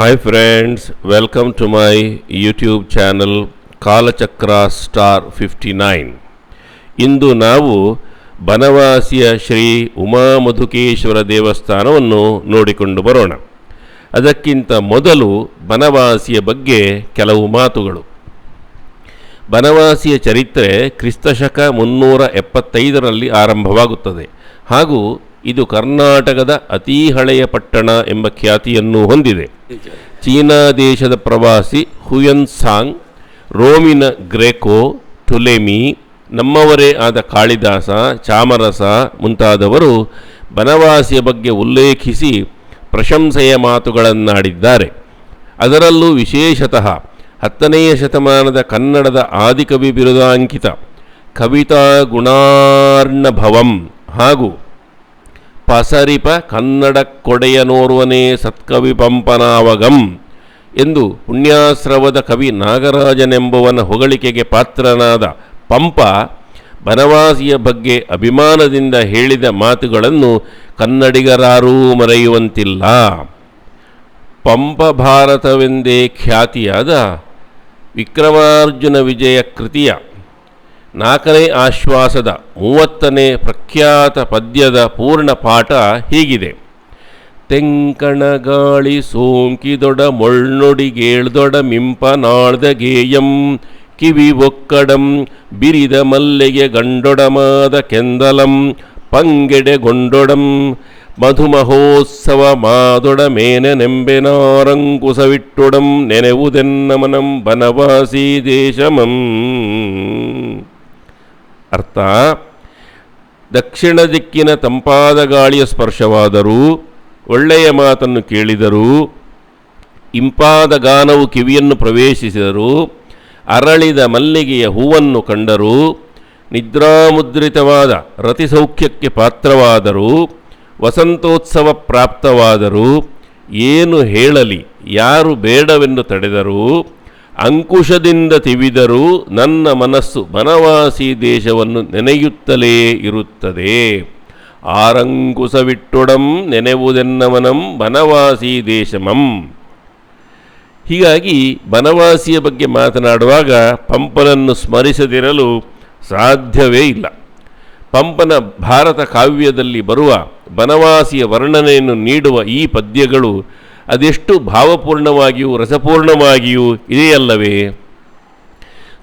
Hi friends welcome to my YouTube channel Kalachakra star fifty nine ಇಂದು ನಾವು ಬನವಾಸಿಯ ಶ್ರೀ ಉಮಾಮಧುಕೇಶ್ವರ ದೇವಸ್ಥಾನವನ್ನು ನೋಡಿಕೊಂಡು ಬರೋಣ. ಅದಕ್ಕಿಂತ ಮೊದಲು ಬನವಾಸಿಯ ಬಗ್ಗೆ ಕೆಲವು ಮಾತುಗಳು. ಬನವಾಸಿಯ ಚರಿತ್ರೆ ಕ್ರಿಸ್ತಶಕ ಮುನ್ನೂರ ಎಪ್ಪತ್ತೈದರಲ್ಲಿ ಆರಂಭವಾಗುತ್ತದೆ. ಹಾಗೂ ಇದು ಕರ್ನಾಟಕದ ಅತೀ ಹಳೆಯ ಪಟ್ಟಣ ಎಂಬ ಖ್ಯಾತಿಯನ್ನು ಹೊಂದಿದೆ. ಚೀನಾ ದೇಶದ ಪ್ರವಾಸಿ ಹುಯನ್ ಸಾಂಗ್ ರೋಮಿನ ಗ್ರೇಕೋ, ಟುಲೆಮಿ, ನಮ್ಮವರೇ ಆದ ಕಾಳಿದಾಸ, ಚಾಮರಸ ಮುಂತಾದವರು ಬನವಾಸಿಯ ಬಗ್ಗೆ ಉಲ್ಲೇಖಿಸಿ ಪ್ರಶಂಸೆಯ ಮಾತುಗಳನ್ನಾಡಿದ್ದಾರೆ. ಅದರಲ್ಲೂ ವಿಶೇಷತಃ ಹತ್ತನೆಯ ಶತಮಾನದ ಕನ್ನಡದ ಆದಿಕವಿ ಬಿರುದಾಂಕಿತ ಕವಿತಾ ಗುಣಾರ್ಣಭವಂ ಹಾಗೂ ಪಸರಿಪ ಕನ್ನಡ ಕೊಡೆಯನೋರ್ವನೇ ಸತ್ಕವಿ ಪಂಪನಾವಗಂ ಎಂದು ಪುಣ್ಯಾಶ್ರವದ ಕವಿ ನಾಗರಾಜನೆಂಬುವನ ಹೊಗಳಿಕೆಗೆ ಪಾತ್ರನಾದ ಪಂಪ ಬನವಾಸಿಯ ಬಗ್ಗೆ ಅಭಿಮಾನದಿಂದ ಹೇಳಿದ ಮಾತುಗಳನ್ನು ಕನ್ನಡಿಗರಾರೂ ಮರೆಯುವಂತಿಲ್ಲ. ಪಂಪ ಭಾರತವೆಂದೇ ಖ್ಯಾತಿಯಾದ ವಿಕ್ರಮಾರ್ಜುನ ವಿಜಯ ಕೃತಿಯ ನಾಲ್ಕನೇ ಆಶ್ವಾಸದ ಮೂವತ್ತನೇ ಪ್ರಖ್ಯಾತ ಪದ್ಯದ ಪೂರ್ಣ ಪಾಠ ಹೀಗಿದೆ. ತೆಂಕಣ ಗಾಳಿ ಸೋಂಕಿದೊಡ ಮೊಳ್ನೊಡಿಗೇಳ್ದೊಡ ಮಿಂಪ ನಾಳ್ದ ಗೇಯಂ, ಕಿವಿ ಒಕ್ಕಡಂ, ಬಿರಿದ ಮಲ್ಲೆಗೆ ಗಂಡೊಡಮಾದ ಕೆಂದಲಂ, ಪಂಗೆಡೆಗೊಂಡೊಡಂ, ಮಧುಮಹೋತ್ಸವ ಮಾದೊಡ ಮೇನೆ ನೆಂಬೆನಾರಂಕುಸವಿಟ್ಟೊಡಂ, ನೆನೆವುದೆನ್ನಮನಂ ಬನವಾಸಿ ದೇಶಮಂ. ಅರ್ಥ? ದಕ್ಷಿಣ ದಿಕ್ಕಿನ ತಂಪಾದ ಗಾಳಿಯ ಸ್ಪರ್ಶವಾದರೂ ಒಳ್ಳೆಯ ಮಾತನ್ನು ಕೇಳಿದರೂ, ಇಂಪಾದ ಗಾನವು ಕಿವಿಯನ್ನು ಪ್ರವೇಶಿಸಿದರು, ಅರಳಿದ ಮಲ್ಲಿಗೆಯ ಹೂವನ್ನು ಕಂಡರೂ, ನಿದ್ರಾಮುದ್ರಿತವಾದ ರತಿಸೌಖ್ಯಕ್ಕೆ ಪಾತ್ರವಾದರೂ, ವಸಂತೋತ್ಸವ ಪ್ರಾಪ್ತವಾದರೂ, ಏನು ಹೇಳಲಿ, ಯಾರು ಬೇಡವೆಂದು ತಡೆದರೂ ಅಂಕುಶದಿಂದ ತಿವಿದರೂ ನನ್ನ ಮನಸ್ಸು ಬನವಾಸಿ ದೇಶವನ್ನು ನೆನೆಯುತ್ತಲೇ ಇರುತ್ತದೆ. ಆರಂಕುಶವಿಟ್ಟೊಡಂ ನೆನೆವುದೆನ್ನವನಂ ಬನವಾಸಿ ದೇಶಮಂ. ಹೀಗಾಗಿ ಬನವಾಸಿಯ ಬಗ್ಗೆ ಮಾತನಾಡುವಾಗ ಪಂಪನನ್ನು ಸ್ಮರಿಸದಿರಲು ಸಾಧ್ಯವೇ ಇಲ್ಲ. ಪಂಪನ ಭಾರತ ಕಾವ್ಯದಲ್ಲಿ ಬರುವ ಬನವಾಸಿಯ ವರ್ಣನೆಯನ್ನು ನೀಡುವ ಈ ಪದ್ಯಗಳು ಅದೆಷ್ಟು ಭಾವಪೂರ್ಣವಾಗಿಯೂ, ರಸಪೂರ್ಣವಾಗಿಯೂ ಇದೆಯಲ್ಲವೇ?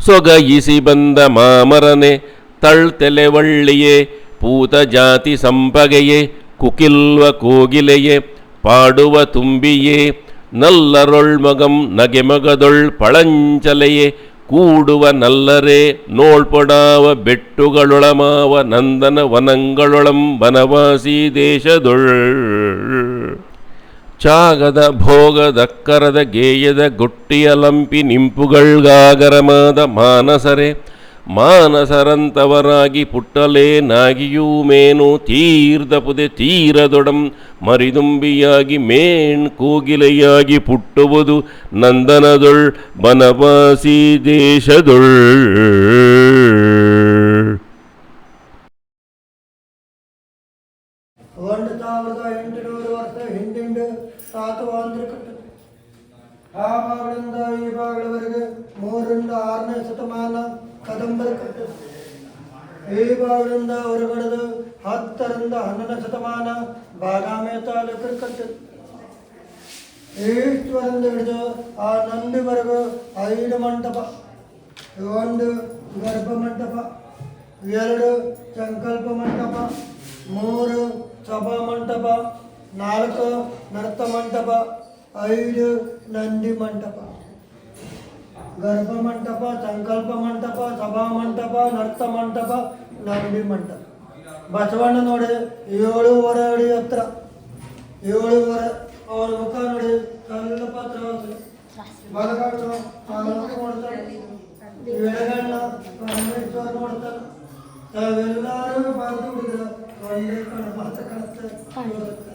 ಸೊಗಯಿಸಿ ಬಂದ ಮಾಮರನೆ ತಳ್ತೆಲೆವಳ್ಳಿಯೇ ಪೂತ ಜಾತಿ ಸಂಪಗೆಯೇ, ಕುಕಿಲ್ವ ಕೋಗಿಲೆಯೇ, ಪಾಡುವ ತುಂಬಿಯೇ, ನಲ್ಲರೊಳ್ಮಗಂ ನಗೆಮಗದೊಳ್ ಪಳಂಚಲೆಯೇ, ಕೂಡುವ ನಲ್ಲರೆ, ನೋಳ್ಪೊಡಾವ ಬೆಟ್ಟುಗಳೊಳಮಾವ ನಂದನ ವನಂಗಳೊಳಂ ವನವಾಸಿ ದೇಶದೊಳ್. ಚಾಗದ ಭೋಗದಕ್ಕರದ ಗೇಯದ ಗೊಟ್ಟಿಯಲಂಪಿ ನಿಂಪುಗಳ್ಗಾಗರಮಾದ ಮಾನಸರೆ, ಮಾನಸರಂತವರಾಗಿ ಪುಟ್ಟಲೇ ನಾಗಿಯೂ ಮೇನು ತೀರ್ದ ಪುದೆ ತೀರದೊಡಂ ಮರಿದುಂಬಿಯಾಗಿ ಮೇಣ್ ಕೋಗಿಲೆಯಾಗಿ ಪುಟ್ಟುವುದು ನಂದನದೊಳ್, ಬನವಾಸಿ ದೇಶದೊಳ್ ಒಂದು ಸಾವಿರದ ಎಂಟುನೂರು ವರ್ಷ ಹಿಂದಿಂಡು ತಾತವಾಂದ್ರ ಕಟ್ಟದು ಆ ಭಾಗದಿಂದ ಈ ಭಾಗದವರೆಗೆ ಮೂರರಿಂದ ಆರನೇ ಶತಮಾನ ಕದಂಬರ ಕಟ್ಟದು ಈ ಭಾಗದಿಂದ ಹೊರಗಡೆದು ಹತ್ತರಿಂದ ಹನ್ನೊಂದನೇ ಶತಮಾನ ಬಾದಾಮಿ ತಾಲೂಕರು ಕಟ್ಟದು ಈಶ್ವರಿಂದ ಹಿಡಿದು ಆ ನಂದಿವರೆಗೂ ಐದು ಮಂಟಪ, ಒಂದು ಗರ್ಭ ಮಂಟಪ, ಎರಡು ಸಂಕಲ್ಪ ಮಂಟಪ, ಮೂರು ಸಭಾ ಮಂಟಪ. ನಾಲ್ಕು ನರ್ತ ಮಂಟಪ ಐದು ನಂದಿ ಮಂಟಪ ಗರ್ಭ ಮಂಟಪ ಸಂಕಲ್ಪ ಮಂಟಪ ಸಭಾ ಮಂಟಪ ನರ್ತ ಮಂಟಪ ನಂದಿ ಮಂಟಪ ಬಸವಣ್ಣ ನೋಡಿ ಏಳೂವರೆ ಅಡಿ ಹತ್ರ ಏಳೂವರೆ ಅವರ ಮುಖ ನೋಡಿ ಸ್ವಲ್ಪ ತ್ರಾಸು ಬಲಗಣ್ಣು ನಾಲ್ಕು ನೋಡ್ತಾರೆ ಎಡಗಣ್ಣ ಪರಮೇಶ್ವರ ನೋಡ್ತಾರೆ ತಾವೆಲ್ಲರೂ ಬಂದು ಬಿಡಿದ್ರು ಒಂದೇ ಕಣ ಮಾತ್ರ ಕಾಣುತ್ತೆ ಇರುತ್ತೆ.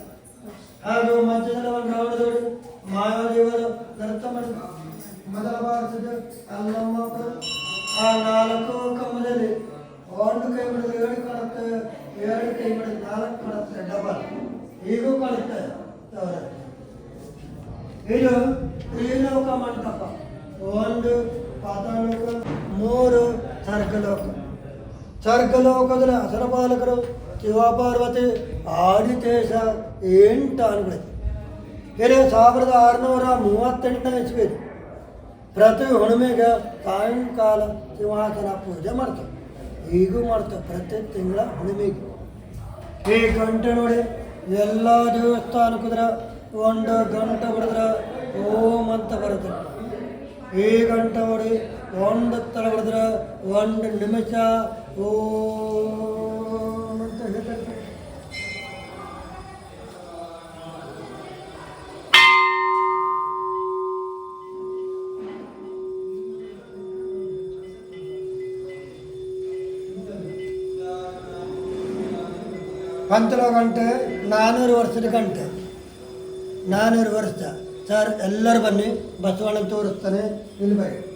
ಹಾಗೂ ಮಧ್ಯದಲ್ಲಿ ಒಂದು ಗೌಡದೋಡಿ ಮಾಯಾದೇವರು ನೃತ್ಯ ಮಾಡಿದ್ರು ಮೊದಲ ಭಾರತದ ಅಲ್ಲಮ್ಮಪ್ಪರು ಆ ನಾಲ್ಕು ಕಂಬದಲ್ಲಿ ಒಂದು ಕೈ ಬಿಡಿದ್ರೆ ಏಳು ಕಾಣುತ್ತೆ ಎರಡು ಕೈ ಬಿಡಿದ್ರೆ ನಾಲ್ಕು ಕಾಣುತ್ತೆ ಡಬಲ್ ಈಗೂ ಕಾಣುತ್ತೆ ಅವರ ಇದು ತ್ರಿಲೋಕ ಮಂಟಪ ಒಂದು ಪಾತಾಳೋಕ ಮೂರು ಸ್ವರ್ಗಲೋಕ ಸ್ವರ್ಗಲೋಕದಲ್ಲಿ ಅಸರ ಬಾಲಕರು ಶಿವಪಾರ್ವತಿ ಆದಿತೇಶ ಎಂಟು ಆನೆಗಳಿವೆ ಹಿರಿಯ ಸಾವಿರದ ಆರುನೂರ ಮೂವತ್ತೆಂಟನೇ ಇಸ್ವಿ ಪ್ರತಿ ಹುಣ್ಣಿಮೆಗೆ ಸಾಯಂಕಾಲ ಸಿಂಹಾಸನ ಪೂಜೆ ಮಾಡ್ತಾರೆ. ಈಗೂ ಮಾಡ್ತಾರೆ ಪ್ರತಿ ತಿಂಗಳ ಹುಣ್ಣಿಮೆಗೆ ಈ ಗಂಟೆ ನೋಡಿ ಎಲ್ಲ ದೇವಸ್ಥಾನಕ್ಕುದ್ರ ಒಂದು ಗಂಟೆ ಹೊಡೆದ್ರೆ ಓಂ ಅಂತ ಬರುತ್ತೆ. ಈ ಗಂಟೆ ನೋಡಿ ಒಂದು ತಳ ಹೊಡೆದ್ರೆ ಒಂದು ನಿಮಿಷ ಓಂ ಪಂಚಲ ಗಂಟೆ ನಾನ್ನೂರು ವರ್ಷದ ಗಂಟೆ. ನಾನೂರು ವರ್ಷ. ಸರ್ ಎಲ್ಲರೂ ಬನ್ನಿ. ಬಸವಣ್ಣ ತೋರಿಸ್ತಾನೆ. ಇಲ್ಲಿ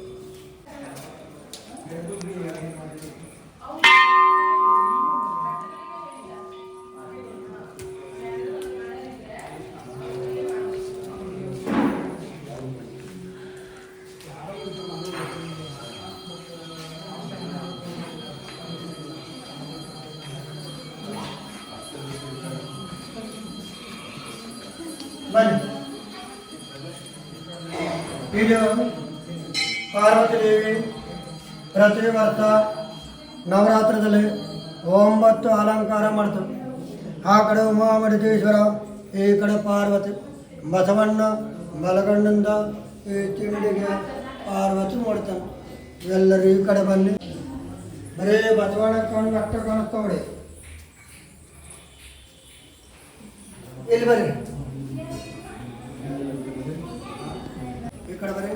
ಬನ್ನಿ. ಪಾರ್ವತಿ ದೇವಿ ಪ್ರತಿ ವರ್ಷ ನವರಾತ್ರದಲ್ಲಿ ಒಂಬತ್ತು ಅಲಂಕಾರ ಮಾಡ್ತಾರೆ ಆ ಕಡೆ ಉಮಾಮಡಿತೇಶ್ವರ ಈ ಕಡೆ ಪಾರ್ವತಿ, ಬಸವಣ್ಣ, ಬಲಗಣ್ಣಿಂದ, ಈ ತಿಂಡಿಗೆ ಪಾರ್ವತಿ ಮಾಡ್ತಾನೆ. ಎಲ್ಲರೂ ಈ ಕಡೆ ಬನ್ನಿ. ಬರೀ ಬಸವಣ್ಣ ಕಣ್ಣು ಅಷ್ಟ ಕಾಣಿಸ್ತಾವಡಿ ಇಲ್ಲಿ ಬರ್ರಿ ಕಡೆ ಬರ್ರಿ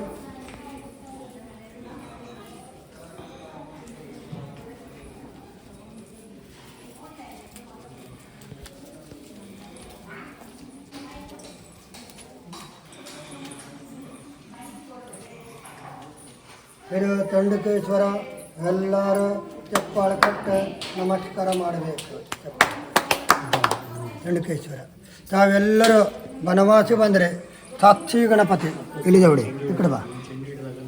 ಇದು ಚಂಡಿಕೇಶ್ವರ ಎಲ್ಲರೂ ಚಪ್ಪಾಳೆ ಕೊಟ್ಟು ನಮಸ್ಕಾರ ಮಾಡಬೇಕು. ತಂಡಕೇಶ್ವರ. ತಾವೆಲ್ಲರೂ ಬನವಾಸಿ ಬಂದರೆ ಸಾಕ್ಷಿ ಗಣಪತಿ. ಇಲ್ಲಿದೆ ನೋಡಿ ಈ ಕಡೆ ಬಾ.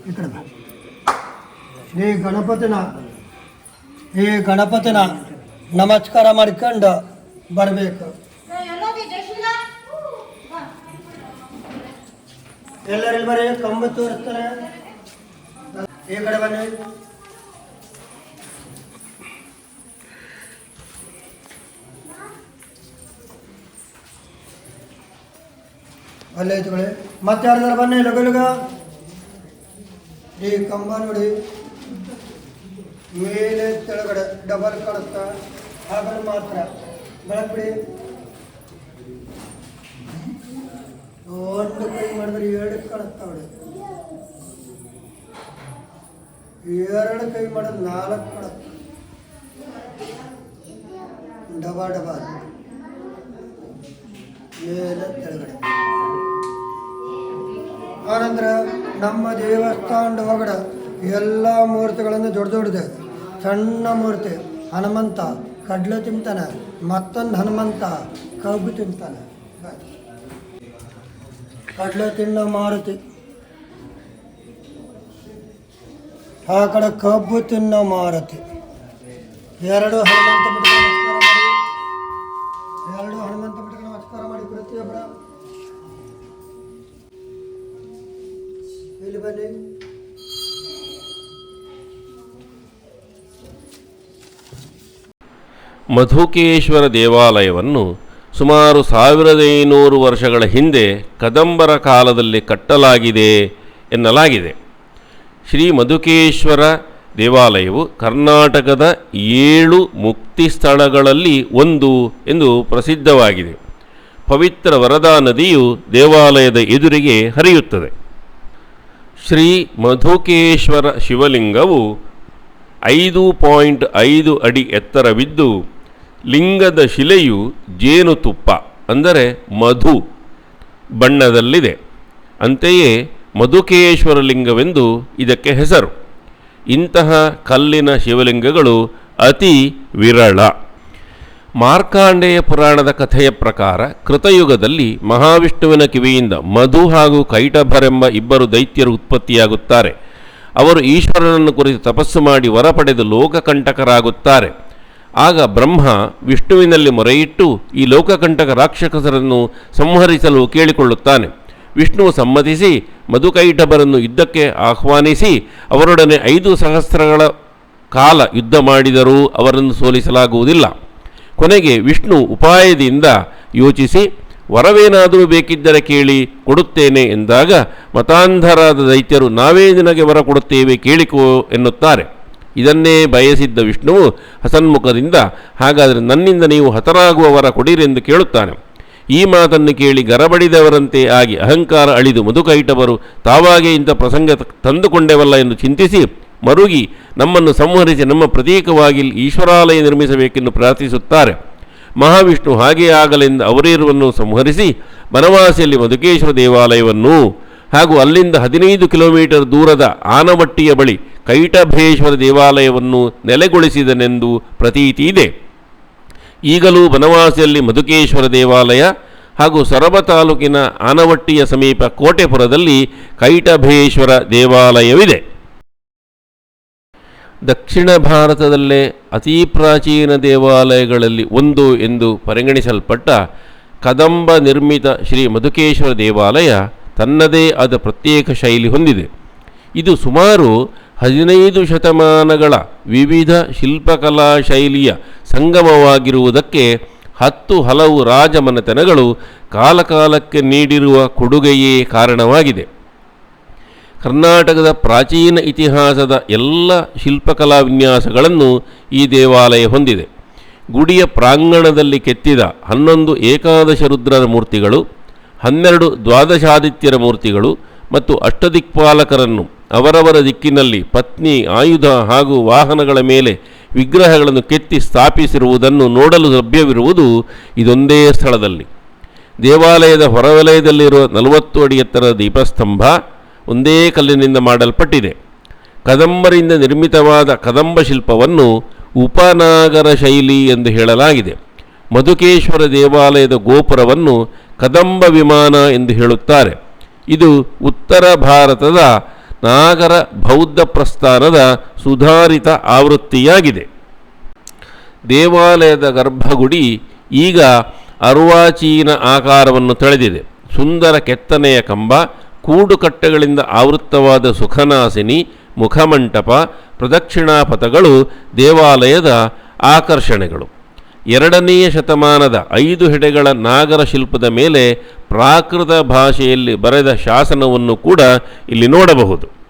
ಈ ಕಡೆ ಬಾ. ಶ್ರೀ ಗಣಪತಿನ ಈ ಗಣಪತಿನ ನಮಸ್ಕಾರ ಮಾಡ್ಕೊಂಡು ಬರಬೇಕು. ಎಲ್ಲರಿಗೂ ಬರೀ, ಕಂಬ ತೋರಿಸ್ತಾರೆ ಈ ಕಡೆ ಬನ್ನಿ. ಅಲ್ಲೇ ಐತುಗಳೇ ಮತ್ತೆ ಯಾರ್ದಾರು ಬನ್ನಿ ಲಗು ಲಗ ಈ ಕಂಬ ನೋಡಿ ಮೇಲೆ ಕೆಳಗಡೆ ಡಬಲ್ ಕಾಣುತ್ತಾ ಆಗಲು ಮಾತ್ರ ಬೆಳಕು ಬಿಡಿ ಒಂದು ಕೈ ಮಾಡಿದ್ರೆ ಎರಡು ಕಾಣುತ್ತಾ ನೋಡಿ ಎರಡು ಕೈ ಮಾಡಿದ್ರೆ ನಾಲ್ಕು ಕಾಣುತ್ತೆ ಡಬ ಡಬ ಮೇಲೆ ಕೆಳಗಡೆ ಆನಂತರ ನಮ್ಮ ದೇವಸ್ಥಾನದ ಒಳಗಡೆ ಎಲ್ಲ ಮೂರ್ತಿಗಳನ್ನು ದೊಡ್ಡ ದೊಡ್ಡದೆ. ಸಣ್ಣ ಮೂರ್ತಿ, ಹನುಮಂತ, ಕಡ್ಲೆ ತಿಂತಾನೆ, ಮತ್ತೊಂದು ಹನುಮಂತ, ಕಬ್ಬು ತಿಂತಾನೆ. ಕಡ್ಲೆ ತಿನ್ನೋ ಮಾರುತಿ. ಆ ಕಡೆ ಕಬ್ಬು ತಿನ್ನೋ ಮಾರುತಿ. ಎರಡು ಹನುಮಂತ ಮಧುಕೇಶ್ವರ ದೇವಾಲಯವನ್ನು ಸುಮಾರು ಸಾವಿರದ ಐನೂರು ವರ್ಷಗಳ ಹಿಂದೆ ಕದಂಬರ ಕಾಲದಲ್ಲಿ ಕಟ್ಟಲಾಗಿದೆ ಎನ್ನಲಾಗಿದೆ. ಶ್ರೀ ಮಧುಕೇಶ್ವರ ದೇವಾಲಯವು ಕರ್ನಾಟಕದ ಏಳು ಮುಕ್ತಿ ಸ್ಥಳಗಳಲ್ಲಿ ಒಂದು ಎಂದು ಪ್ರಸಿದ್ಧವಾಗಿದೆ. ಪವಿತ್ರ ವರದಾ ನದಿಯು ದೇವಾಲಯದ ಎದುರಿಗೆ ಹರಿಯುತ್ತದೆ. ಶ್ರೀ ಮಧುಕೇಶ್ವರ ಶಿವಲಿಂಗವು ಐದು ಪಾಯಿಂಟ್ ಐದು ಅಡಿ ಎತ್ತರವಿದ್ದು ಲಿಂಗದ ಶಿಲೆಯು ಜೇನುತುಪ್ಪ, ಅಂದರೆ ಮಧು ಬಣ್ಣದಲ್ಲಿದೆ. ಅಂತೆಯೇ ಮಧುಕೇಶ್ವರ ಲಿಂಗವೆಂದು ಇದಕ್ಕೆ ಹೆಸರು. ಇಂತಹ ಕಲ್ಲಿನ ಶಿವಲಿಂಗಗಳು ಅತಿ ವಿರಳ. ಮಾರ್ಕಾಂಡೇಯ ಪುರಾಣದ ಕಥೆಯ ಪ್ರಕಾರ ಕೃತಯುಗದಲ್ಲಿ ಮಹಾವಿಷ್ಣುವಿನ ಕಿವಿಯಿಂದ ಮಧು ಹಾಗೂ ಕೈಟಭರೆಂಬ ಇಬ್ಬರು ದೈತ್ಯರು ಉತ್ಪತ್ತಿಯಾಗುತ್ತಾರೆ. ಅವರು ಈಶ್ವರನನ್ನು ಕುರಿತು ತಪಸ್ಸು ಮಾಡಿ ವರ ಪಡೆದು ಲೋಕಕಂಟಕರಾಗುತ್ತಾರೆ. ಆಗ ಬ್ರಹ್ಮ ವಿಷ್ಣುವಿನಲ್ಲಿ ಮೊರೆಯಿಟ್ಟು ಈ ಲೋಕಕಂಟಕ ರಾಕ್ಷಸರನ್ನು ಸಂಹರಿಸಲು ಕೇಳಿಕೊಳ್ಳುತ್ತಾನೆ. ವಿಷ್ಣುವು ಸಮ್ಮತಿಸಿ ಮಧುಕೈಟಭರನ್ನು ಯುದ್ಧಕ್ಕೆ ಆಹ್ವಾನಿಸಿ ಅವರೊಡನೆ ಐದು ಸಹಸ್ರಗಳ ಕಾಲ ಯುದ್ಧ ಮಾಡಿದರೂ ಅವರನ್ನು ಸೋಲಿಸಲಾಗುವುದಿಲ್ಲ. ಕೊನೆಗೆ ವಿಷ್ಣು ಉಪಾಯದಿಂದ ಯೋಚಿಸಿ, ವರವೇನಾದರೂ ಬೇಕಿದ್ದರೆ ಕೇಳಿ ಕೊಡುತ್ತೇನೆ ಎಂದಾಗ ಮತಾಂಧರಾದ ದೈತ್ಯರು, ನಾವೇ ನಿನಗೆ ವರ ಕೊಡುತ್ತೇವೆ ಕೇಳಿಕೋ ಎನ್ನುತ್ತಾರೆ. ಇದನ್ನೇ ಬಯಸಿದ್ದ ವಿಷ್ಣುವು ಹಸನ್ಮುಖದಿಂದ, ಹಾಗಾದರೆ ನನ್ನಿಂದ ನೀವು ಹತರಾಗುವವರ ಕೊಡಿರೆಂದು ಕೇಳುತ್ತಾನೆ. ಈ ಮಾತನ್ನು ಕೇಳಿ ಗರಬಡಿದವರಂತೆ ಆಗಿ ಅಹಂಕಾರ ಅಳಿದು ಮುದುಕೈಟವರು ತಾವಾಗೇ ಇಂಥ ಪ್ರಸಂಗ ತಂದುಕೊಂಡೆವಲ್ಲ ಎಂದು ಚಿಂತಿಸಿ ಮರುಗಿ ನಮ್ಮನ್ನು ಸಂಹರಿಸಿ ನಮ್ಮ ಪ್ರತೀಕವಾಗಿ ಈಶ್ವರಾಲಯ ನಿರ್ಮಿಸಬೇಕೆಂದು ಪ್ರಾರ್ಥಿಸುತ್ತಾರೆ. ಮಹಾವಿಷ್ಣು ಹಾಗೇ ಆಗಲೆಂದು ಅವರೇರುವನ್ನು ಸಂಹರಿಸಿ ಬನವಾಸಿಯಲ್ಲಿ ಮಧುಕೇಶ್ವರ ದೇವಾಲಯವನ್ನು ಹಾಗೂ ಅಲ್ಲಿಂದ ಹದಿನೈದು ಕಿಲೋಮೀಟರ್ ದೂರದ ಆನಮಟ್ಟಿಯ ಬಳಿ ಕೈಟಭೇಶ್ವರ ದೇವಾಲಯವನ್ನು ನೆಲೆಗೊಳಿಸಿದನೆಂದು ಪ್ರತೀತಿ ಇದೆ. ಈಗಲೂ ಬನವಾಸಿಯಲ್ಲಿ ಮಧುಕೇಶ್ವರ ದೇವಾಲಯ ಹಾಗೂ ಸೊರಬ ತಾಲೂಕಿನ ಆನವಟ್ಟಿಯ ಸಮೀಪ ಕೋಟೆಪುರದಲ್ಲಿ ಕೈಟಭೇಶ್ವರ ದೇವಾಲಯವಿದೆ. ದಕ್ಷಿಣ ಭಾರತದಲ್ಲೇ ಅತಿ ಪ್ರಾಚೀನ ದೇವಾಲಯಗಳಲ್ಲಿ ಒಂದು ಎಂದು ಪರಿಗಣಿಸಲ್ಪಟ್ಟ ಕದಂಬ ನಿರ್ಮಿತ ಶ್ರೀ ಮಧುಕೇಶ್ವರ ದೇವಾಲಯ ತನ್ನದೇ ಆದ ಪ್ರತ್ಯೇಕ ಶೈಲಿ ಹೊಂದಿದೆ. ಇದು ಸುಮಾರು ಹದಿನೈದು ಶತಮಾನಗಳ ವಿವಿಧ ಶಿಲ್ಪಕಲಾ ಶೈಲಿಯ ಸಂಗಮವಾಗಿರುವುದಕ್ಕೆ ಹತ್ತು ಹಲವು ರಾಜಮನೆತನಗಳು ಕಾಲಕಾಲಕ್ಕೆ ನೀಡಿರುವ ಕೊಡುಗೆಯೇ ಕಾರಣವಾಗಿದೆ. ಕರ್ನಾಟಕದ ಪ್ರಾಚೀನ ಇತಿಹಾಸದ ಎಲ್ಲ ಶಿಲ್ಪಕಲಾ ವಿನ್ಯಾಸಗಳನ್ನು ಈ ದೇವಾಲಯ ಹೊಂದಿದೆ. ಗುಡಿಯ ಪ್ರಾಂಗಣದಲ್ಲಿ ಕೆತ್ತಿದ ಹನ್ನೊಂದು ಏಕಾದಶ ರುದ್ರರ ಮೂರ್ತಿಗಳು, ಹನ್ನೆರಡು ದ್ವಾದಶಾದಿತ್ಯರ ಮೂರ್ತಿಗಳು ಮತ್ತು ಅಷ್ಟದಿಕ್ಪಾಲಕರನ್ನು ಅವರವರ ದಿಕ್ಕಿನಲ್ಲಿ ಪತ್ನಿ, ಆಯುಧ ಹಾಗೂ ವಾಹನಗಳ ಮೇಲೆ ವಿಗ್ರಹಗಳನ್ನು ಕೆತ್ತಿ ಸ್ಥಾಪಿಸಿರುವುದನ್ನು ನೋಡಲು ಲಭ್ಯವಿರುವುದು ಇದೊಂದೇ ಸ್ಥಳದಲ್ಲಿ. ದೇವಾಲಯದ ಹೊರವಲಯದಲ್ಲಿರುವ ನಲವತ್ತು ಅಡಿ ಎತ್ತರದ ದೀಪಸ್ತಂಭ ಒಂದೇ ಕಲ್ಲಿನಿಂದ ಮಾಡಲ್ಪಟ್ಟಿದೆ. ಕದಂಬರಿಂದ ನಿರ್ಮಿತವಾದ ಕದಂಬ ಶಿಲ್ಪವನ್ನು ಉಪನಾಗರ ಶೈಲಿ ಎಂದು ಹೇಳಲಾಗಿದೆ. ಮಧುಕೇಶ್ವರ ದೇವಾಲಯದ ಗೋಪುರವನ್ನು ಕದಂಬ ವಿಮಾನ ಎಂದು ಹೇಳುತ್ತಾರೆ. ಇದು ಉತ್ತರ ಭಾರತದ ನಾಗರ ಬೌದ್ಧ ಪ್ರಸ್ಥಾನದ ಸುಧಾರಿತ ಆವೃತ್ತಿಯಾಗಿದೆ. ದೇವಾಲಯದ ಗರ್ಭಗುಡಿ ಈಗ ಅರ್ವಾಚೀನ ಆಕಾರವನ್ನು ತಳೆದಿದೆ. ಸುಂದರ ಕೆತ್ತನೆಯ ಕಂಬ ಕೂಡುಕಟ್ಟೆಗಳಿಂದ ಆವೃತ್ತವಾದ ಸುಖನಾಸಿನಿ, ಮುಖಮಂಟಪ, ಪ್ರದಕ್ಷಿಣಾಪಥಗಳು ದೇವಾಲಯದ ಆಕರ್ಷಣೆಗಳು. ಎರಡನೆಯ ಶತಮಾನದ ಐದು ಹೆಡೆಗಳ ನಾಗರ ಶಿಲ್ಪದ ಮೇಲೆ ಪ್ರಾಕೃತ ಭಾಷೆಯಲ್ಲಿ ಬರೆದ ಶಾಸನವನ್ನು ಕೂಡ ಇಲ್ಲಿ ನೋಡಬಹುದು.